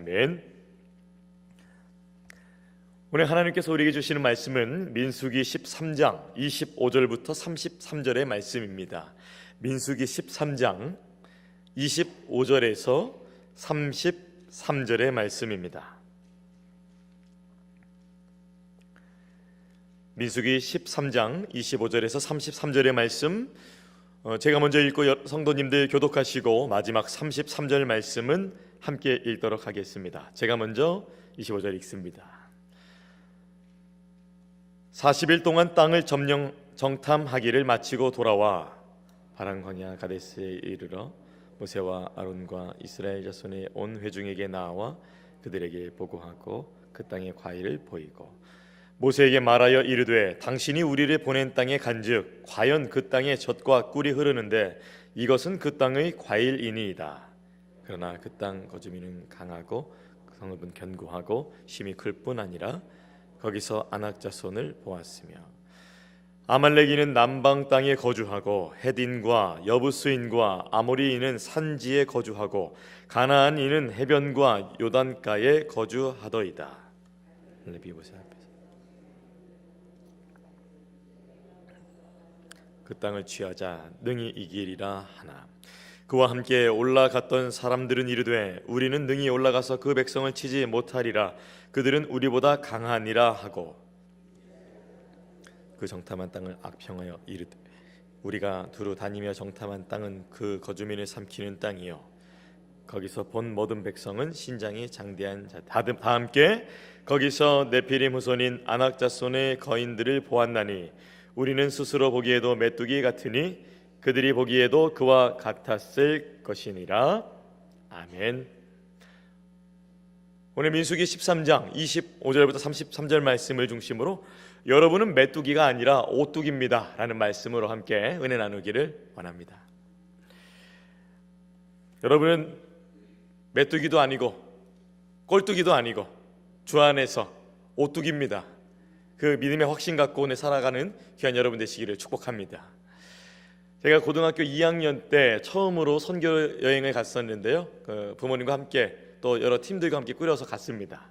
아멘. 오늘 하나님께서 우리에게 주시는 말씀은 민수기 13장 25절부터 33절의 말씀입니다. 민수기 13장 25절에서 33절의 말씀입니다. 민수기 13장 25절에서 33절의 말씀 어, 제가 먼저 읽고 여- 성도님들 교독하시고 마지막 33절 말씀은 함께 읽도록 하겠습니다. 제가 먼저 25절 읽습니다. 40일 동안 땅을 점령 정탐하기를 마치고 돌아와 바람 광야 가데스에 이르러 모세와 아론과 이스라엘 자손의 온 회중에게 나와 그들에게 보고하고 그 땅의 과일을 보이고 모세에게 말하여 이르되 당신이 우리를 보낸 땅에 간즉 과연 그 땅에 젖과 꿀이 흐르는데 이것은 그 땅의 과일이니이다. 그러나 그 땅 거주민은 강하고 성읍은 견고하고 심히 클 뿐 아니라 거기서 아낙 자손을 보았으며 아말렉인은 남방 땅에 거주하고 헤딘과 여부스인과 아모리인은 산지에 거주하고 가나안인은 해변과 요단가에 거주하더이다. 레비보세 앞에서 그 땅을 취하자 능히 이기리라 하나. 그와 함께 올라갔던 사람들은 이르되 우리는 능히 올라가서 그 백성을 치지 못하리라. 그들은 우리보다 강하니라 하고 그 정탐한 땅을 악평하여 이르되 우리가 두루 다니며 정탐한 땅은 그 거주민을 삼키는 땅이요. 거기서 본 모든 백성은 신장이 장대한 자 다 다 함께 거기서 네피림 후손인 아낙 자손의 거인들을 보았나니 우리는 스스로 보기에도 메뚜기 같으니 그들이 보기에도 그와 같았을 것이니라 아멘. 오늘 민수기 13장 25절부터 33절 말씀을 중심으로 여러분은 메뚜기가 아니라 오뚜기입니다 라는 말씀으로 함께 은혜 나누기를 원합니다. 여러분은 메뚜기도 아니고 꼴뚜기도 아니고 주 안에서 오뚜기입니다. 그 믿음의 확신 갖고 오늘 살아가는 귀한 여러분 되시기를 축복합니다. 제가 고등학교 2학년 때 처음으로 선교 여행을 갔었는데요. 그 부모님과 함께 또 여러 팀들과 함께 꾸려서 갔습니다.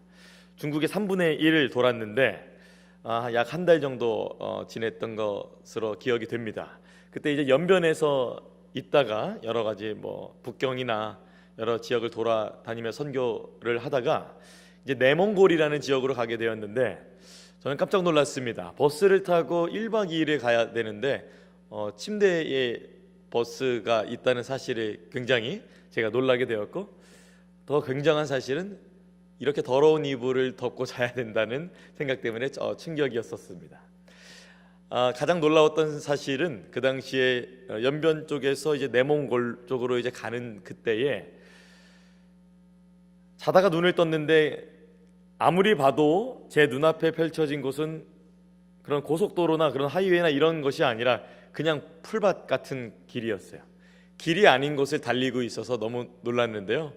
중국의 3분의 1을 돌았는데 아, 약 한 달 정도 어, 지냈던 것으로 기억이 됩니다. 그때 이제 연변에서 있다가 여러 가지 뭐 북경이나 여러 지역을 돌아다니며 선교를 하다가 이제 내몽골이라는 지역으로 가게 되었는데 저는 깜짝 놀랐습니다. 버스를 타고 1박 2일을 가야 되는데 어, 침대에 버스가 있다는 사실에 굉장히 제가 놀라게 되었고 더 굉장한 사실은 이렇게 더러운 이불을 덮고 자야 된다는 생각 때문에 어, 충격이었었습니다. 아, 가장 놀라웠던 사실은 그 당시에 어, 연변 쪽에서 이제 내몽골 쪽으로 이제 가는 그때에 자다가 눈을 떴는데 아무리 봐도 제 눈앞에 펼쳐진 곳은 그런 고속도로나 그런 하이웨이나 이런 것이 아니라 그냥 풀밭 같은 길이었어요. 길이 아닌 곳을 달리고 있어서 너무 놀랐는데요.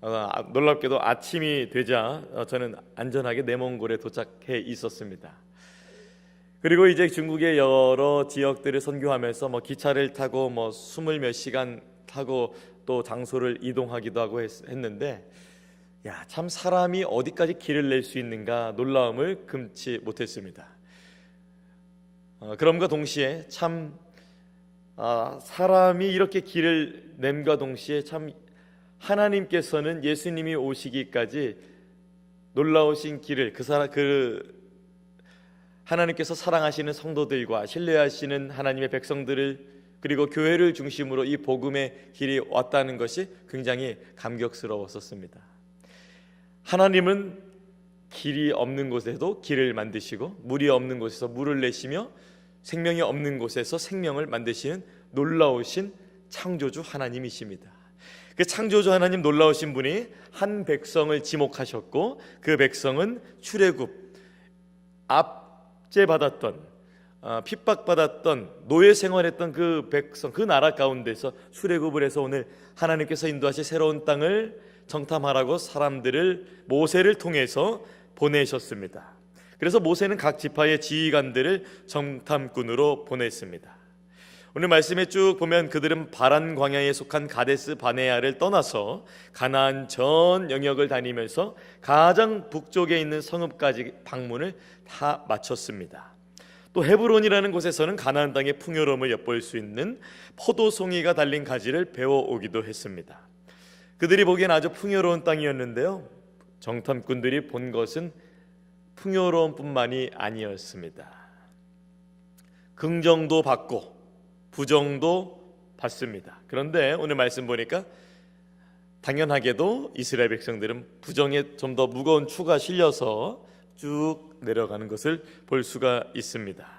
어, 아, 놀랍게도 아침이 되자 어, 저는 안전하게 내몽골에 도착해 있었습니다. 그리고 이제 중국의 여러 지역들을 선교하면서 뭐 기차를 타고 뭐 스물 몇 시간 타고 또 장소를 이동하기도 하고 했, 했는데 야, 참 사람이 어디까지 길을 낼 수 있는가 놀라움을 금치 못했습니다. 어, 그럼과 동시에 참 아, 사람이 이렇게 길을 nem과 동시에 참 하나님께서는 예수님이 오시기까지 놀라우신 길을 그 사람 그 하나님께서 사랑하시는 성도들과 신뢰하시는 하나님의 백성들을 그리고 교회를 중심으로 이 복음의 길이 왔다는 것이 굉장히 감격스러웠었습니다. 하나님은 길이 없는 곳에도 길을 만드시고 물이 없는 곳에서 물을 내시며 생명이 없는 곳에서 생명을 만드시는 놀라우신 창조주 하나님이십니다. 그 창조주 하나님 놀라우신 분이 한 백성을 지목하셨고 그 백성은 출애굽 압제 받았던 어, 핍박받았던 노예 생활했던 그 백성 그 나라 가운데서 출애굽을 해서 오늘 하나님께서 인도하실 새로운 땅을 정탐하라고 사람들을 모세를 통해서 보내셨습니다. 그래서 모세는 각 지파의 지휘관들을 정탐꾼으로 보냈습니다. 오늘 말씀에 쭉 보면 그들은 바란 광야에 속한 가데스 바네아를 떠나서 가나안 전 영역을 다니면서 가장 북쪽에 있는 성읍까지 방문을 다 마쳤습니다. 또 헤브론이라는 곳에서는 가나안 땅의 풍요로움을 엿볼 수 있는 포도송이가 달린 가지를 베어 오기도 했습니다. 그들이 보기엔 아주 풍요로운 땅이었는데요. 정탐꾼들이 본 것은 풍요로움뿐만이 아니었습니다. 긍정도 받고 부정도 받습니다. 그런데 오늘 말씀 보니까 당연하게도 이스라엘 백성들은 부정에 좀 더 무거운 추가 실려서 쭉 내려가는 것을 볼 수가 있습니다.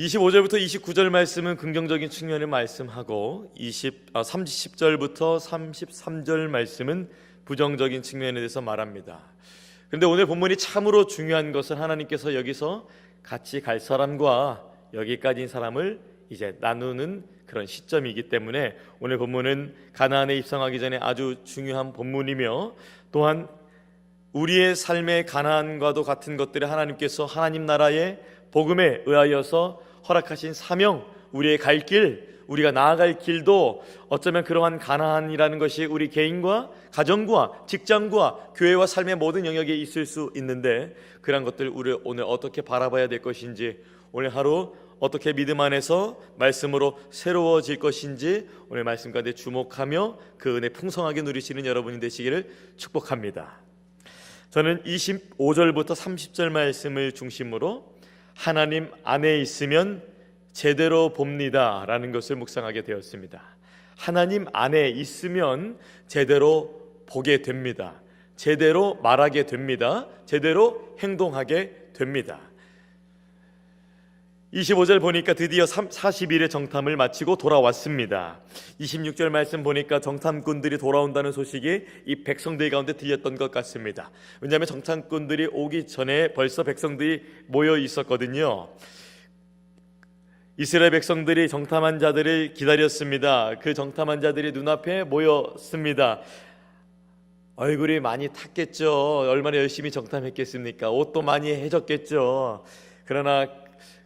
25절부터 29절 말씀은 긍정적인 측면을 말씀하고 20, 아, 30절부터 33절 말씀은 부정적인 측면에 대해서 말합니다. 그런데 오늘 본문이 참으로 중요한 것은 하나님께서 여기서 같이 갈 사람과 여기까지인 사람을 이제 나누는 그런 시점이기 때문에 오늘 본문은 가나안에 입성하기 전에 아주 중요한 본문이며 또한 우리의 삶의 가나안과도 같은 것들을 하나님께서 하나님 나라의 복음에 의하여서 허락하신 사명, 우리의 갈 길, 우리가 나아갈 길도 어쩌면 그러한 가나안이라는 것이 우리 개인과 가정과 직장과 교회와 삶의 모든 영역에 있을 수 있는데 그런 것들 우리 오늘 어떻게 바라봐야 될 것인지 오늘 하루 어떻게 믿음 안에서 말씀으로 새로워질 것인지 오늘 말씀 가운데 주목하며 그 은혜 풍성하게 누리시는 여러분이 되시기를 축복합니다. 저는 25절부터 30절 말씀을 중심으로 하나님 안에 있으면 제대로 봅니다 라는 것을 묵상하게 되었습니다. 하나님 안에 있으면 제대로 보게 됩니다. 제대로 말하게 됩니다. 제대로 행동하게 됩니다. 25절 보니까 드디어 40일의 정탐을 마치고 돌아왔습니다. 26절 말씀 보니까 정탐꾼들이 돌아온다는 소식이 이 백성들 가운데 들렸던 것 같습니다. 왜냐하면 정탐꾼들이 오기 전에 벌써 백성들이 모여 있었거든요. 이스라엘 백성들이 정탐한 자들을 기다렸습니다. 그 정탐한 자들이 눈앞에 모였습니다. 얼굴이 많이 탔겠죠. 얼마나 열심히 정탐했겠습니까? 옷도 많이 해졌겠죠. 그러나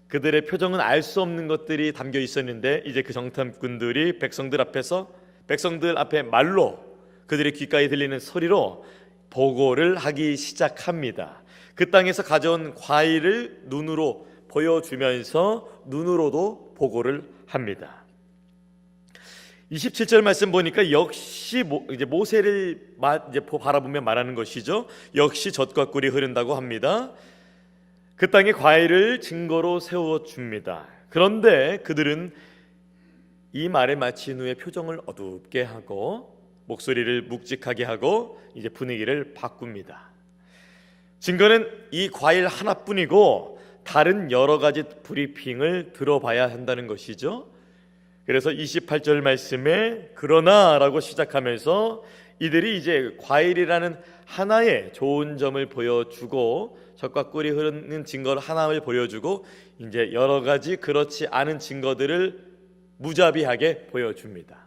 그들의 표정은 알 수 없는 것들이 담겨 있었는데 이제 그 정탐꾼들이 백성들 앞에서 백성들 앞에 말로 그들의 귓가에 들리는 소리로 보고를 하기 시작합니다. 그 땅에서 가져온 과일을 눈으로 보여주면서 눈으로도 보고를 합니다. 27절 말씀 보니까 역시 모, 이제 모세를 이제 바라보며 말하는 것이죠. 역시 젖과 꿀이 흐른다고 합니다. 그 땅에 과일을 증거로 세워 줍니다. 그런데 그들은 이 말을 마친 후에 표정을 어둡게 하고 목소리를 묵직하게 하고 이제 분위기를 바꿉니다. 증거는 이 과일 하나뿐이고 다른 여러 가지 브리핑을 들어봐야 한다는 것이죠. 그래서 28절 말씀에 그러나라고 시작하면서 이들이 이제 과일이라는 하나의 좋은 점을 보여주고 젖과 꿀이 흐르는 증거를 하나를 보여주고 이제 여러 가지 그렇지 않은 증거들을 무자비하게 보여줍니다.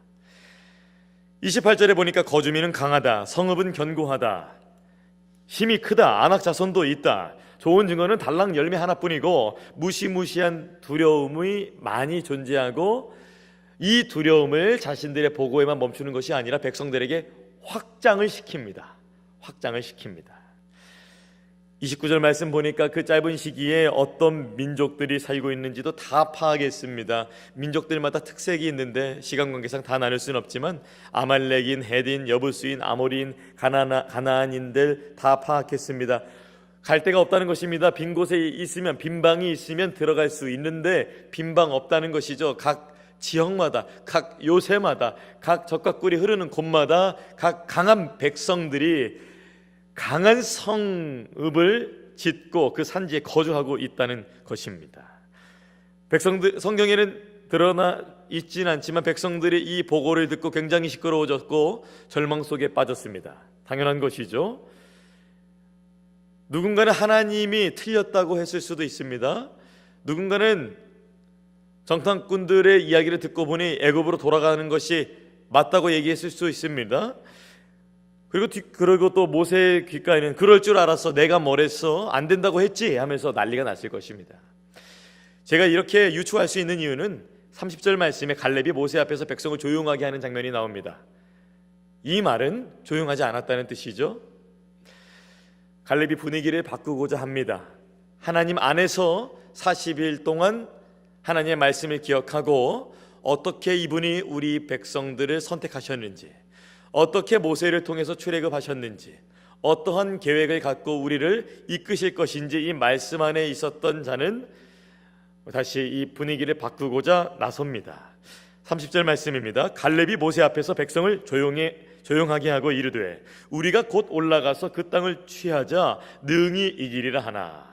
28절에 보니까 거주민은 강하다, 성읍은 견고하다, 힘이 크다, 안악 자손도 있다. 좋은 증거는 달랑 열매 하나뿐이고 무시무시한 두려움이 많이 존재하고 이 두려움을 자신들의 보고에만 멈추는 것이 아니라 백성들에게 확장을 시킵니다. 확장을 시킵니다. 29절 말씀 보니까 그 짧은 시기에 어떤 민족들이 살고 있는지도 다 파악했습니다. 민족들마다 특색이 있는데 시간 관계상 다 나눌 수는 없지만 아말렉인, 헤딘, 여부스인, 아모리인, 가나나, 가나안인들 다 파악했습니다. 갈 데가 없다는 것입니다. 빈 곳에 있으면 빈 방이 있으면 들어갈 수 있는데 빈 방 없다는 것이죠. 각 지역마다 각 요새마다 각 적과 꿀이 흐르는 곳마다 각 강한 백성들이 강한 성읍을 짓고 그 산지에 거주하고 있다는 것입니다. 백성들 성경에는 드러나 있진 않지만 백성들이 이 보고를 듣고 굉장히 시끄러워졌고 절망 속에 빠졌습니다. 당연한 것이죠. 누군가는 하나님이 틀렸다고 했을 수도 있습니다. 누군가는 정탐꾼들의 이야기를 듣고 보니 애굽으로 돌아가는 것이 맞다고 얘기했을 수 있습니다. 그리고 뒤, 그리고 또 모세의 귓가에는 그럴 줄 알았어 내가 뭐랬어 안 된다고 했지 하면서 난리가 났을 것입니다. 제가 이렇게 유추할 수 있는 이유는 30절 말씀에 갈렙이 모세 앞에서 백성을 조용하게 하는 장면이 나옵니다. 이 말은 조용하지 않았다는 뜻이죠. 갈렙이 분위기를 바꾸고자 합니다. 하나님 안에서 40일 동안 하나님의 말씀을 기억하고 어떻게 이분이 우리 백성들을 선택하셨는지, 어떻게 모세를 통해서 출애굽하셨는지, 어떠한 계획을 갖고 우리를 이끄실 것인지 이 말씀 안에 있었던 자는 다시 이 분위기를 바꾸고자 나섭니다. 30절 말씀입니다. 갈렙이 모세 앞에서 백성을 조용히 조용하게 하고 이르되 우리가 곧 올라가서 그 땅을 취하자 능히 이기리라 하나.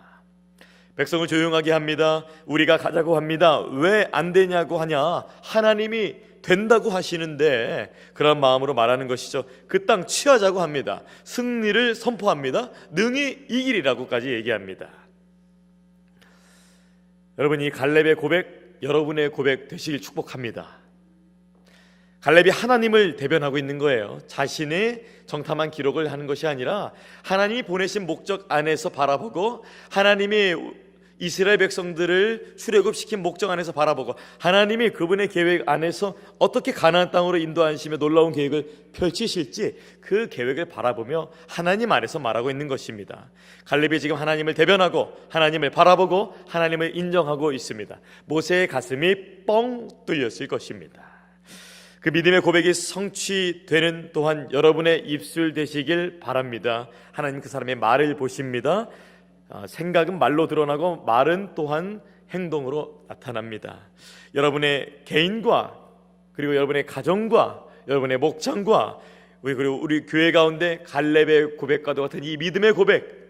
백성을 조용하게 합니다. 우리가 가자고 합니다. 왜 안 되냐고 하냐? 하나님이 된다고 하시는데 그런 마음으로 말하는 것이죠. 그 땅 취하자고 합니다. 승리를 선포합니다. 능히 이기리라고까지 얘기합니다. 여러분 이 갈렙의 고백 여러분의 고백 되시길 축복합니다. 갈렙이 하나님을 대변하고 있는 거예요. 자신의 정탐한 기록을 하는 것이 아니라 하나님이 보내신 목적 안에서 바라보고 하나님이 이스라엘 백성들을 출애굽시킨 목적 안에서 바라보고 하나님이 그분의 계획 안에서 어떻게 가나안 땅으로 인도하시며 놀라운 계획을 펼치실지 그 계획을 바라보며 하나님 안에서 말하고 있는 것입니다. 갈렙이 지금 하나님을 대변하고 하나님을 바라보고 하나님을 인정하고 있습니다. 모세의 가슴이 뻥 뚫렸을 것입니다. 그 믿음의 고백이 성취되는 또한 여러분의 입술 되시길 바랍니다. 하나님 그 사람의 말을 보십니다. 아, 생각은 말로 드러나고 말은 또한 행동으로 나타납니다. 여러분의 개인과 그리고 여러분의 가정과 여러분의 목장과 우리 그리고 우리 교회 가운데 갈렙의 고백과도 같은 이 믿음의 고백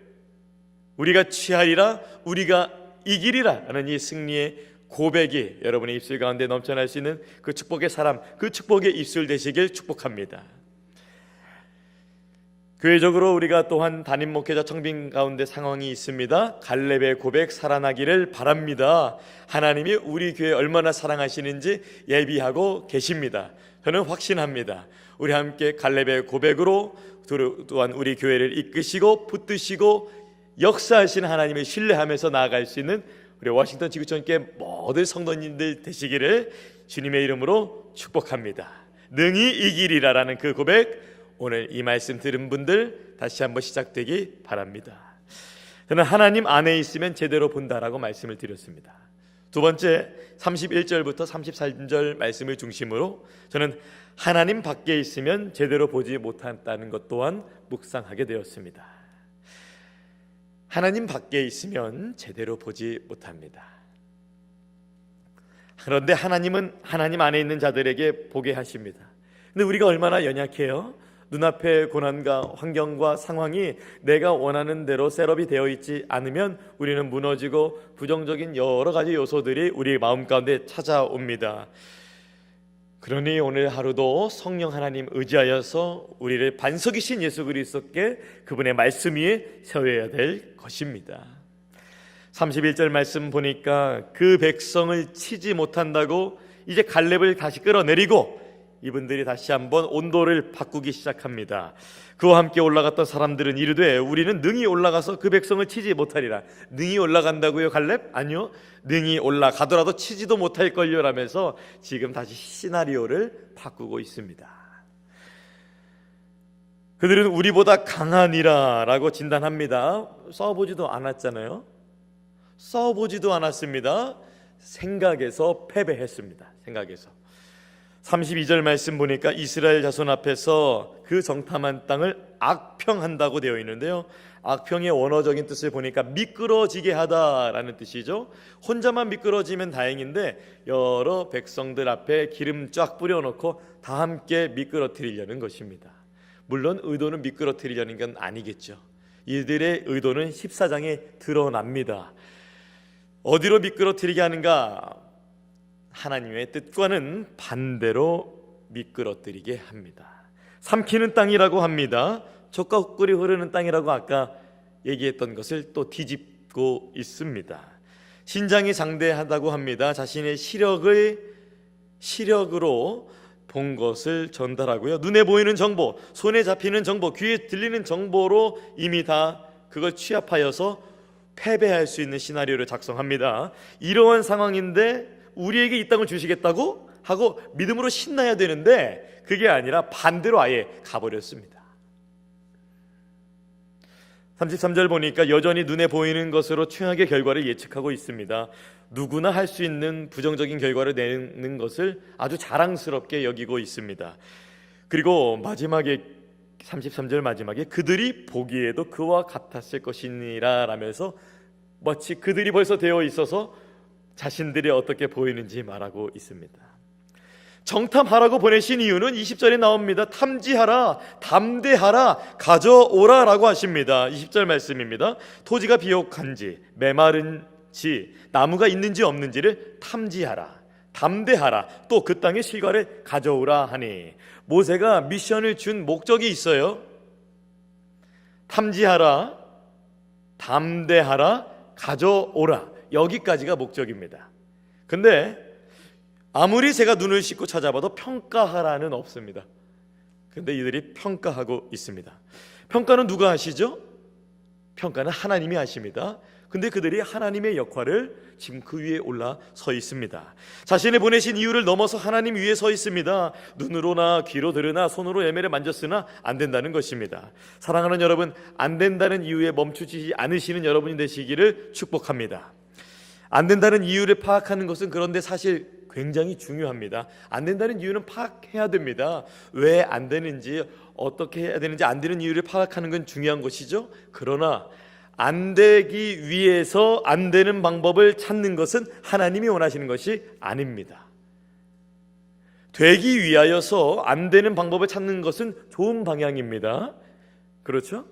우리가 취하리라 우리가 이기리라라는 이 승리의 고백이 여러분의 입술 가운데 넘쳐날 수 있는 그 축복의 사람 그 축복의 입술 되시길 축복합니다. 교회적으로 우리가 또한 담임 목회자 청빙 가운데 상황이 있습니다. 갈렙의 고백 살아나기를 바랍니다. 하나님이 우리 교회 얼마나 사랑하시는지 예비하고 계십니다. 저는 확신합니다. 우리 함께 갈렙의 고백으로 또한 우리 교회를 이끄시고 붙드시고 역사하시는 하나님을 신뢰하면서 나아갈 수 있는 우리 워싱턴 지구촌께 모든 성도님들 되시기를 주님의 이름으로 축복합니다. 능히 이기리라라는 그 고백 오늘 이 말씀 들은 분들 다시 한번 시작되기 바랍니다. 저는 하나님 안에 있으면 제대로 본다라고 말씀을 드렸습니다. 두 번째 31절부터 33절 말씀을 중심으로 저는 하나님 밖에 있으면 제대로 보지 못한다는 것 또한 묵상하게 되었습니다. 하나님 밖에 있으면 제대로 보지 못합니다. 그런데 하나님은 하나님 안에 있는 자들에게 보게 하십니다. 근데 우리가 얼마나 연약해요? 눈앞의 고난과 환경과 상황이 내가 원하는 대로 셋업이 되어 있지 않으면 우리는 무너지고 부정적인 여러 가지 요소들이 우리 마음 가운데 찾아옵니다. 그러니 오늘 하루도 성령 하나님 의지하여서 우리를 반석이신 예수 그리스도께 그분의 말씀 위에 세워야 될 것입니다. 31절 말씀 보니까 그 백성을 치지 못한다고 이제 갈렙을 다시 끌어내리고 이분들이 다시 한번 온도를 바꾸기 시작합니다. 그와 함께 올라갔던 사람들은 이르되 우리는 능히 올라가서 그 백성을 치지 못하리라. 능히 올라간다고요, 갈렙? 아니요. 능히 올라가더라도 치지도 못할 걸요라면서 지금 다시 시나리오를 바꾸고 있습니다. 그들은 우리보다 강하니라라고 진단합니다. 싸워보지도 않았잖아요. 싸워보지도 않았습니다. 생각에서 패배했습니다. 생각에서. 32절 말씀 보니까 이스라엘 자손 앞에서 그 정탐한 땅을 악평한다고 되어 있는데요. 악평의 원어적인 뜻을 보니까 미끄러지게 하다라는 뜻이죠. 혼자만 미끄러지면 다행인데 여러 백성들 앞에 기름 쫙 뿌려놓고 다 함께 미끄러뜨리려는 것입니다. 물론 의도는 미끄러뜨리려는 건 아니겠죠. 이들의 의도는 14장에 드러납니다. 어디로 미끄러뜨리게 하는가? 하나님의 뜻과는 반대로 미끄러뜨리게 합니다. 삼키는 땅이라고 합니다. 젖과 꿀이 흐르는 땅이라고 아까 얘기했던 것을 또 뒤집고 있습니다. 신장이 장대하다고 합니다. 자신의 시력을 시력으로 본 것을 전달하고요. 눈에 보이는 정보, 손에 잡히는 정보, 귀에 들리는 정보로 이미 다 그걸 취합하여서 패배할 수 있는 시나리오를 작성합니다. 이러한 상황인데 우리에게 이 땅을 주시겠다고 하고 믿음으로 신나야 되는데 그게 아니라 반대로 아예 가버렸습니다. 33절 보니까 여전히 눈에 보이는 것으로 최악의 결과를 예측하고 있습니다. 누구나 할 수 있는 부정적인 결과를 내는 것을 아주 자랑스럽게 여기고 있습니다. 그리고 마지막에 33절 마지막에 그들이 보기에도 그와 같았을 것이니라 라면서 마치 그들이 벌써 되어 있어서 자신들이 어떻게 보이는지 말하고 있습니다. 정탐하라고 보내신 이유는 20절에 나옵니다. 탐지하라, 담대하라, 가져오라 라고 하십니다. 20절 말씀입니다. 토지가 비옥한지, 메마른지, 나무가 있는지 없는지를 탐지하라, 담대하라, 또 그 땅의 실과를 가져오라 하니 모세가 미션을 준 목적이 있어요. 탐지하라, 담대하라, 가져오라. 여기까지가 목적입니다. 근데 아무리 제가 눈을 씻고 찾아봐도 평가하라는 없습니다. 근데 이들이 평가하고 있습니다. 평가는 누가 하시죠? 평가는 하나님이 하십니다. 근데 그들이 하나님의 역할을 지금 그 위에 올라 서 있습니다. 자신을 보내신 이유를 넘어서 하나님 위에 서 있습니다. 눈으로나 귀로 들으나 손으로 예매를 만졌으나 안 된다는 것입니다. 사랑하는 여러분, 안 된다는 이유에 멈추지 않으시는 여러분이 되시기를 축복합니다. 안 된다는 이유를 파악하는 것은 그런데 사실 굉장히 중요합니다. 안 된다는 이유는 파악해야 됩니다. 왜 안 되는지 어떻게 해야 되는지 안 되는 이유를 파악하는 건 중요한 것이죠. 그러나 안 되기 위해서 안 되는 방법을 찾는 것은 하나님이 원하시는 것이 아닙니다. 되기 위하여서 안 되는 방법을 찾는 것은 좋은 방향입니다. 그렇죠?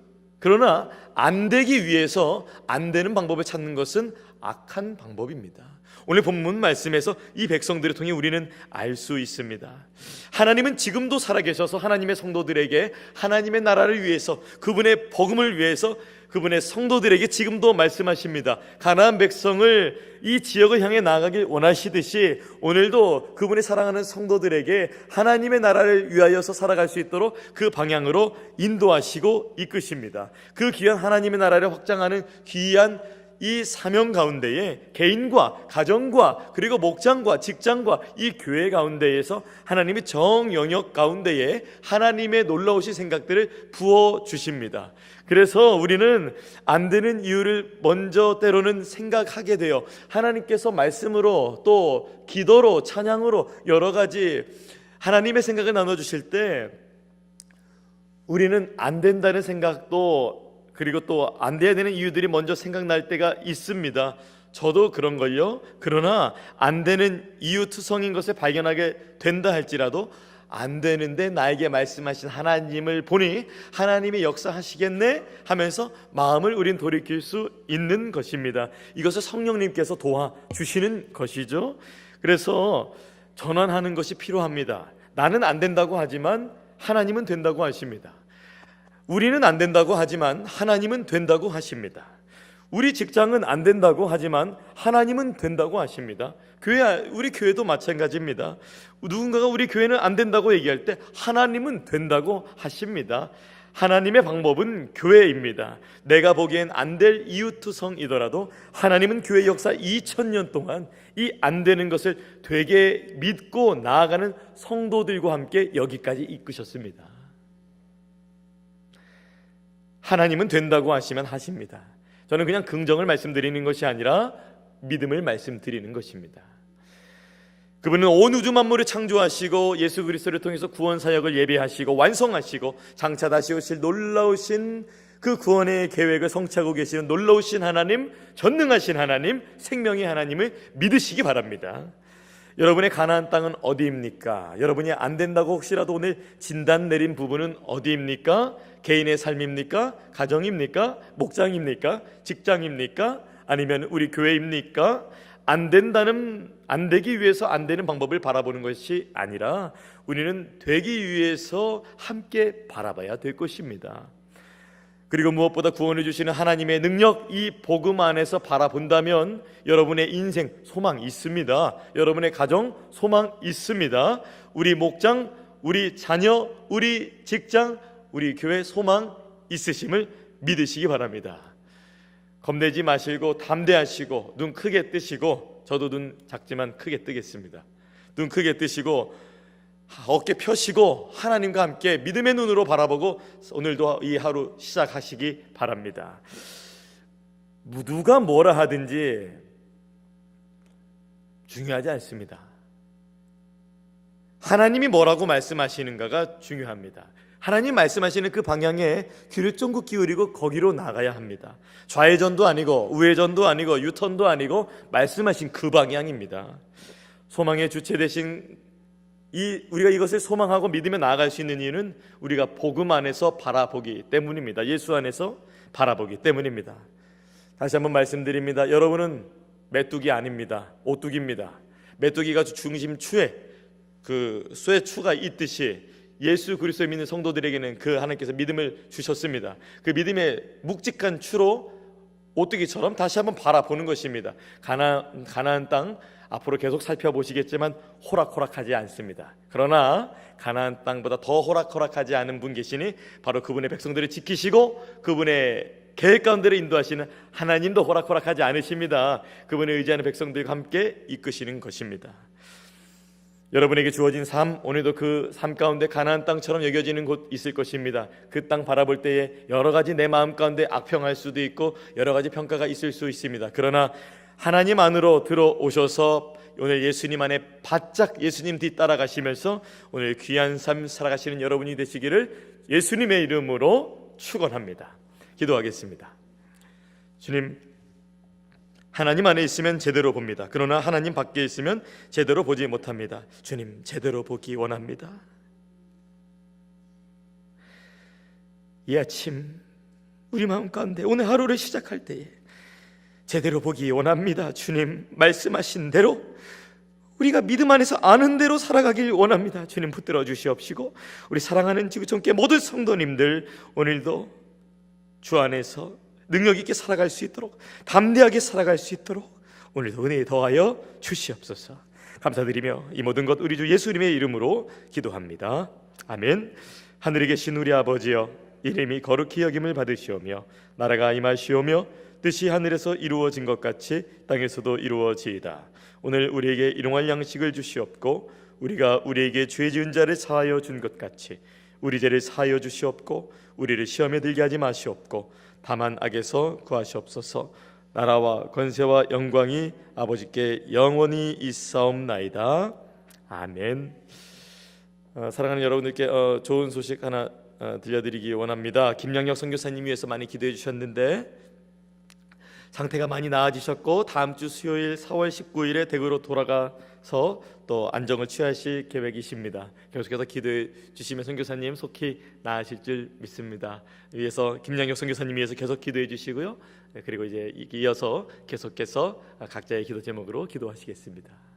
그러나 안 되기 위해서 안 되는 방법을 찾는 것은 악한 방법입니다. 오늘 본문 말씀에서 이 백성들을 통해 우리는 알 수 있습니다. 하나님은 지금도 살아계셔서 하나님의 성도들에게 하나님의 나라를 위해서 그분의 복음을 위해서 그분의 성도들에게 지금도 말씀하십니다. 가나안 백성을 이 지역을 향해 나아가길 원하시듯이 오늘도 그분의 사랑하는 성도들에게 하나님의 나라를 위하여서 살아갈 수 있도록 그 방향으로 인도하시고 이끄십니다. 그 귀한 하나님의 나라를 확장하는 귀한 이 사명 가운데에 개인과 가정과 그리고 목장과 직장과 이 교회 가운데에서 하나님이 정 영역 가운데에 하나님의 놀라우신 생각들을 부어 주십니다. 그래서 우리는 안 되는 이유를 먼저 때로는 생각하게 돼요. 하나님께서 말씀으로 또 기도로 찬양으로 여러 가지 하나님의 생각을 나눠 주실 때 우리는 안 된다는 생각도 그리고 또 안 돼야 되는 이유들이 먼저 생각날 때가 있습니다. 저도 그런 걸요. 그러나 안 되는 이유 투성인 것을 발견하게 된다 할지라도 안 되는데 나에게 말씀하신 하나님을 보니 하나님이 역사하시겠네 하면서 마음을 우린 돌이킬 수 있는 것입니다. 이것을 성령님께서 도와 주시는 것이죠. 그래서 전환하는 것이 필요합니다. 나는 안 된다고 하지만 하나님은 된다고 하십니다. 우리는 안 된다고 하지만 하나님은 된다고 하십니다. 우리 직장은 안 된다고 하지만 하나님은 된다고 하십니다. 교회 우리 교회도 마찬가지입니다. 누군가가 우리 교회는 안 된다고 얘기할 때 하나님은 된다고 하십니다. 하나님의 방법은 교회입니다. 내가 보기엔 안 될 이웃투성이더라도 하나님은 교회 역사 2000년 동안 이 안 되는 것을 되게 믿고 나아가는 성도들과 함께 여기까지 이끄셨습니다. 하나님은 된다고 하시면 하십니다. 저는 그냥 긍정을 말씀드리는 것이 아니라 믿음을 말씀드리는 것입니다. 그분은 온 우주 만물을 창조하시고 예수 그리스도를 통해서 구원 사역을 예배하시고 완성하시고 장차 다시 오실 놀라우신 그 구원의 계획을 성취하고 계시는 놀라우신 하나님, 전능하신 하나님, 생명의 하나님을 믿으시기 바랍니다. 여러분의 가나안 땅은 어디입니까? 여러분이 안 된다고 혹시라도 오늘 진단 내린 부분은 어디입니까? 개인의 삶입니까? 가정입니까? 목장입니까? 직장입니까? 아니면 우리 교회입니까? 안 된다는 안 되기 위해서 안 되는 방법을 바라보는 것이 아니라 우리는 되기 위해서 함께 바라봐야 될 것입니다. 그리고 무엇보다 구원해 주시는 하나님의 능력 이 복음 안에서 바라본다면 여러분의 인생 소망 있습니다. 여러분의 가정 소망 있습니다. 우리 목장, 우리 자녀, 우리 직장, 우리 교회 소망 있으심을 믿으시기 바랍니다. 겁내지 마시고 담대하시고 눈 크게 뜨시고 저도 눈 작지만 크게 뜨겠습니다. 눈 크게 뜨시고 어깨 펴시고 하나님과 함께 믿음의 눈으로 바라보고 오늘도 이 하루 시작하시기 바랍니다. 누가 뭐라 하든지 중요하지 않습니다. 하나님이 뭐라고 말씀하시는가가 중요합니다. 하나님 말씀하시는 그 방향에 귀를 쫑긋 기울이고 거기로 나가야 합니다. 좌회전도 아니고 우회전도 아니고 유턴도 아니고 말씀하신 그 방향입니다. 소망의 주체 되신 이 우리가 이것을 소망하고 믿으며 나아갈 수 있는 이유는 우리가 복음 안에서 바라보기 때문입니다. 예수 안에서 바라보기 때문입니다. 다시 한번 말씀드립니다. 여러분은 메뚜기 아닙니다. 오뚜기입니다. 메뚜기가 중심 추에 그 쇠 추가 있듯이 예수 그리스도에 믿는 성도들에게는 그 하나님께서 믿음을 주셨습니다. 그 믿음의 묵직한 추로 오뚜기처럼 다시 한번 바라보는 것입니다. 가나 가나안 땅 앞으로 계속 살펴보시겠지만 호락호락하지 않습니다. 그러나 가나안 땅보다 더 호락호락하지 않은 분 계시니 바로 그분의 백성들을 지키시고 그분의 계획 가운데를 인도하시는 하나님도 호락호락하지 않으십니다. 그분을 의지하는 백성들과 함께 이끄시는 것입니다. 여러분에게 주어진 삶 오늘도 그 삶 가운데 가나안 땅처럼 여겨지는 곳 있을 것입니다. 그 땅 바라볼 때에 여러 가지 내 마음 가운데 악평할 수도 있고 여러 가지 평가가 있을 수 있습니다. 그러나 하나님 안으로 들어오셔서 오늘 예수님 안에 바짝 예수님 뒤따라 가시면서 오늘 귀한 삶 살아가시는 여러분이 되시기를 예수님의 이름으로 축원합니다. 기도하겠습니다. 주님 하나님 안에 있으면 제대로 봅니다. 그러나 하나님 밖에 있으면 제대로 보지 못합니다. 주님, 제대로 보기 원합니다. 이 아침 우리 마음 가운데 오늘 하루를 시작할 때에 제대로 보기 원합니다. 주님, 말씀하신 대로 우리가 믿음 안에서 아는 대로 살아가길 원합니다. 주님 붙들어 주시옵시고 우리 사랑하는 지구촌께 모든 성도님들 오늘도 주 안에서 능력 있게 살아갈 수 있도록 담대하게 살아갈 수 있도록 오늘도 은혜 더하여 주시옵소서. 감사드리며 이 모든 것 우리 주 예수님의 이름으로 기도합니다. 아멘. 하늘에 계신 우리 아버지여 이름이 거룩히 여김을 받으시오며 나라가 임하시오며 뜻이 하늘에서 이루어진 것 같이 땅에서도 이루어지이다. 오늘 우리에게 일용할 양식을 주시옵고 우리가 우리에게 죄 지은 자를 사하여 준 것 같이 우리 죄를 사하여 주시옵고 우리를 시험에 들게 하지 마시옵고 다만 악에서 구하시옵소서. 나라와 권세와 영광이 아버지께 영원히 있사옵나이다. 아멘. 어, 사랑하는 여러분들께 어, 좋은 소식 하나 어, 들려드리기 원합니다. 김양혁 선교사님 위해서 많이 기도해 주셨는데 상태가 많이 나아지셨고 다음 주 수요일 4월 19일에 대구로 돌아가서 또 안정을 취하실 계획이십니다. 계속해서 기도해 주시면 선교사님 속히 나으실 줄 믿습니다. 위해서 김양혁 선교사님 위해서 계속 기도해 주시고요. 네, 그리고 이제 이어서 계속해서 각자의 기도 제목으로 기도하시겠습니다.